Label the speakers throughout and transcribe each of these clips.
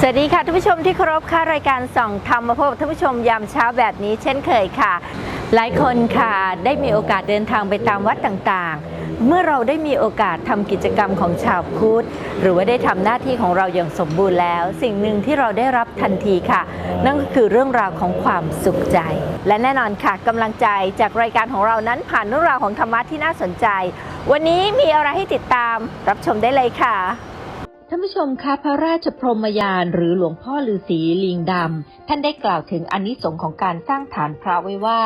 Speaker 1: สวัสดีค่ะท่านผู้ชมที่เคารพค่ะรายการส่องธรรมมาพบกับท่านผู้ชมยามเช้าแบบนี้เช่นเคยค่ะ หลายคนค่ะได้มีโอกาสเดินทางไปตามวัดต่างๆ เมื่อเราได้มีโอกาสทำกิจกรรมของชาวพุทธหรือว่าได้ทำหน้าที่ของเราอย่างสมบูรณ์แล้ว สิ่งหนึ่งที่เราได้รับทันทีค่ะ นั่นก็คือเรื่องราวของความสุขใจ และแน่นอนค่ะกำลังใจจากรายการของเรานั้นผ่านเรื่องราวของธรรมะที่น่าสนใจ วันนี้มีอะไรให้ติดตามรับชมได้เลยค่ะ ท่านผู้ชมคะพระราชพรหมยานหรือหลวงพ่อฤาษีลิงดำท่านได้กล่าวถึงอนนิสงค์ของการสร้างฐานพระไว้ว่า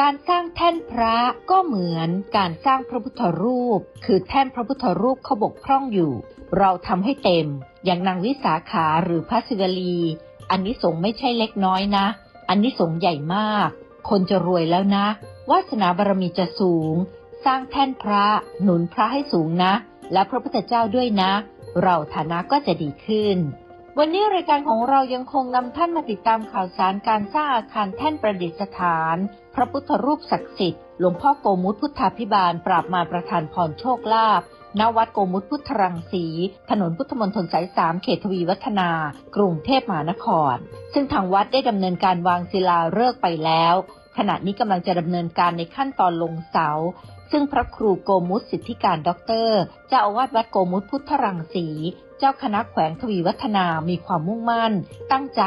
Speaker 1: การสร้างแท่นพระก็เหมือนการสร้างพระพุทธรูป คือแท่นพระพุทธรูปเขาบกพร่องอยู่ เราทำให้เต็ม อย่างนางวิสาขาหรือพระศิวลีอนนิสงส์ไม่ใช่เล็กน้อยนะอนนิสงส์ใหญ่มาก คนจะรวยแล้วนะ วาสนาบารมีจะสูง สร้างแท่นพระหนุนพระให้สูงนะ และพระพุทธเจ้าด้วยนะ เราฐานะก็จะดีขึ้น วันนี้รายการของเรายังคงนำท่านมาติดตามข่าวสารการสร้างอาคารแท่นประดิษฐาน พระพุทธรูปศักดิ์สิทธิ์หลวงพ่อโกมุตพุทธาพิบาล ปราบมาประธานพรโชคลาภณวัดโกมุตพุทธรังสี ถนนพุทธมณฑลสายสามเขตทวีวัฒนา กรุงเทพมหานคร ซึ่งทางวัดได้ดำเนินการวางศิลาฤกษ์ไปแล้ว ขณะนี้กำลังจะดำเนินการในขั้นตอนลงเสา ซึ่งพระครูโกมุตสิทธิการด็อกเตอร์เจ้าอาวาสวัดโกมุตพุทธรังสี เจ้าคณะแขวงทวีวัฒนามีความมุ่งมั่น ตั้งใจ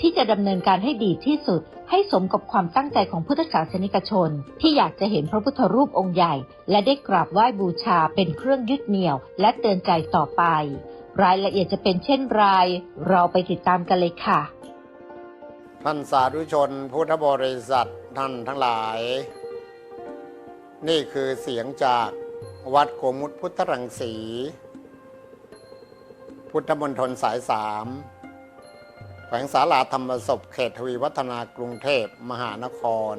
Speaker 1: ที่จะดำเนินการให้ดีที่สุด ให้สมกับความตั้งใจของพุทธศาสนิกชน ที่อยากจะเห็นพระพุทธรูปองค์ใหญ่ และได้กราบไหว้บูชาเป็นเครื่องยึดเหนี่ยว และเตือนใจต่อไป รายละเอียดจะเป็นเช่นไรเราไปติดตามกันเลยค่ะ
Speaker 2: ท่านสาธุชนพุทธบริษัทท่านทั้งหลาย นี่คือเสียงจากวัดโกมุตพุทธรังสี พุทธมณฑลสายสามแขวงสาลาธรรมศพเขตทวีวัฒนากรุงเทพมหานคร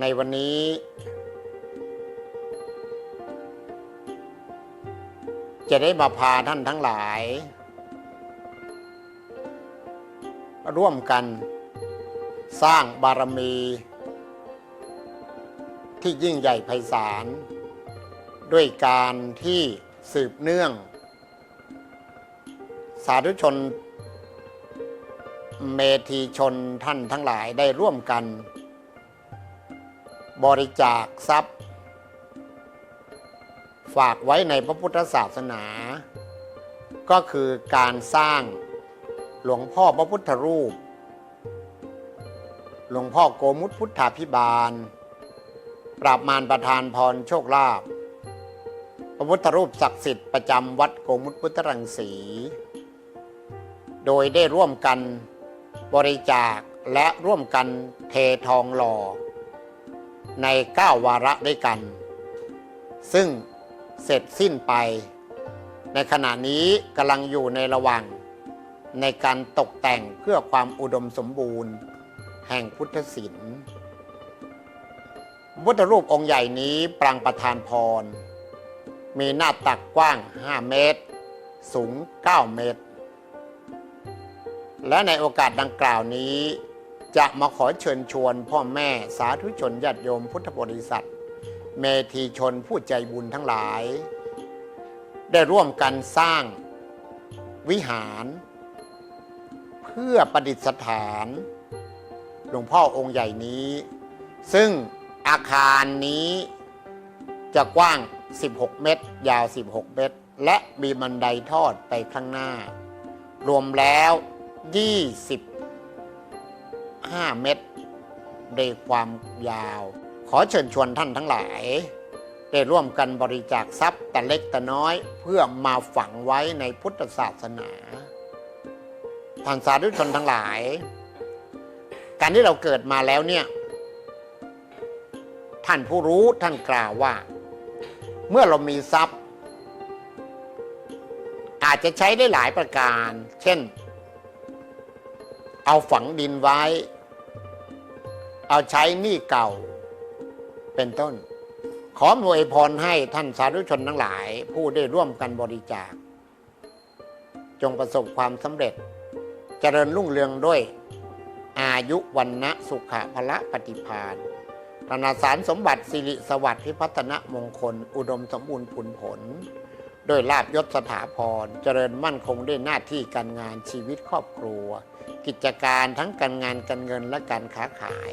Speaker 2: ในวันนี้ จะได้มาพาท่านทั้งหลาย ร่วมกันสร้างบารมี ที่ยิ่งใหญ่ไพศาล ด้วยการที่สืบเนื่อง สาธุชน เมธีชนท่านทั้งหลายได้ร่วมกัน บริจาคทรัพย์ ฝากไว้ในพระพุทธศาสนา ก็คือการสร้างหลวงพ่อพระพุทธรูป หลวงพ่อโกมุตพุทธาพิบาล ปราบมารประธานพรโชคลาภพระพุทธรูปศักดิ์สิทธิ์ประจำวัดโกมุตพุทธรังสี โดยได้ร่วมกันบริจาคและร่วมกันเททองหล่อ ในเก้าวาระด้วยกัน ซึ่งเสร็จสิ้นไป ในขณะนี้กำลังอยู่ในระหว่าง ในการตกแต่งเพื่อความอุดมสมบูรณ์ แห่งพุทธศิลป์ พุทธรูปองค์ใหญ่นี้ปรางประธานพร มีหน้าตักกว้าง 5 เมตร สูง 9 เมตร และในโอกาสดังกล่าวนี้ จะมาขอเชิญชวนพ่อแม่สาธุชนญาติโยมพุทธบริษัท เมธีชนผู้ใจบุญทั้งหลาย ได้ร่วมกันสร้างวิหาร เพื่อประดิษฐาน หลวงพ่อองค์ใหญ่นี้ ซึ่ง อาคารนี้จะกว้าง 16 เมตร ยาว 16 เมตร และมีบันไดทอดไปข้างหน้า รวมแล้ว 25 เมตรในความยาว ขอเชิญชวนท่านทั้งหลาย ได้ร่วมกันบริจาคทรัพย์แต่เล็กแต่น้อย เพื่อมาฝังไว้ในพุทธศาสนาท่านสาธุชนทั้งหลาย การที่เราเกิดมาแล้วเนี่ย ท่านผู้รู้ท่านกล่าวว่า เมื่อเรามีทรัพย์ อาจจะใช้ได้หลายประการ เช่น เอาฝังดินไว้ เอาใช้หนี้เก่า เป็นต้น ขออวยพรให้ท่านสาธุชนทั้งหลาย ผู้ได้ร่วมกันบริจาค จงประสบความสำเร็จเจริญรุ่งเรืองด้วยอายุวันนะสุขะพละปฏิพาน ธนาสารสมบัติสิริสวัสดิ์พิพัฒนมงคล อุดมสมบูรณ์ผลผล โดยลาบยศสถาพร เจริญมั่นคงด้วยหน้าที่การงานชีวิตครอบครัว กิจการทั้งการงานการเงินและการค้าขาย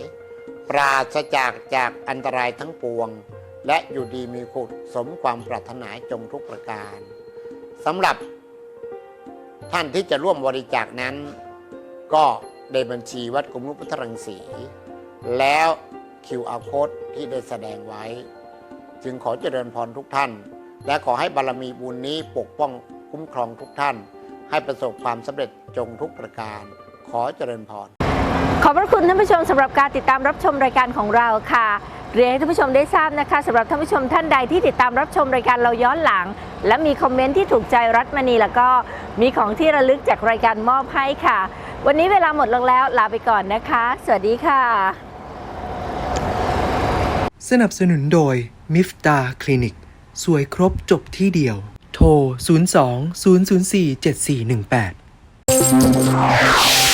Speaker 2: ปราศจากจากอันตรายทั้งปวง และอยู่ดีมีขุดสมความปรารถนาจงทุกประการสำหรับท่านที่จะร่วมบริจาคนั้น ก็ในบัญชีวัดกรมหลวงพุทรังสี แล้ว QR code ที่ได้แสดงไว้ จึงขอเจริญพรทุกท่าน และขอให้บารมีบุญนี้ปกป้องคุ้มครองทุกท่าน ให้ประสบความสำเร็จจงทุกประการ ขอเจริญพร
Speaker 3: ขอบพระคุณท่านผู้ชมสำหรับการติดตามรับชมรายการของเราค่ะเรียนให้ท่านผู้ชมได้ทราบนะคะสำหรับท่านผู้ชมท่านใดที่ติดตามรับชมรายการเราย้อนหลัง และมีคอมเมนต์ที่ถูกใจรัฐมณีแล้วก็มีของที่ระลึกจากรายการมอบให้ค่ะ วันนี้เวลาหมดลงแล้วลาไปก่อนนะคะ สวัสดีค่ะ
Speaker 4: สนับสนุนโดยมิฟตาคลินิก สวยครบจบที่เดียว โทร 02 004 7418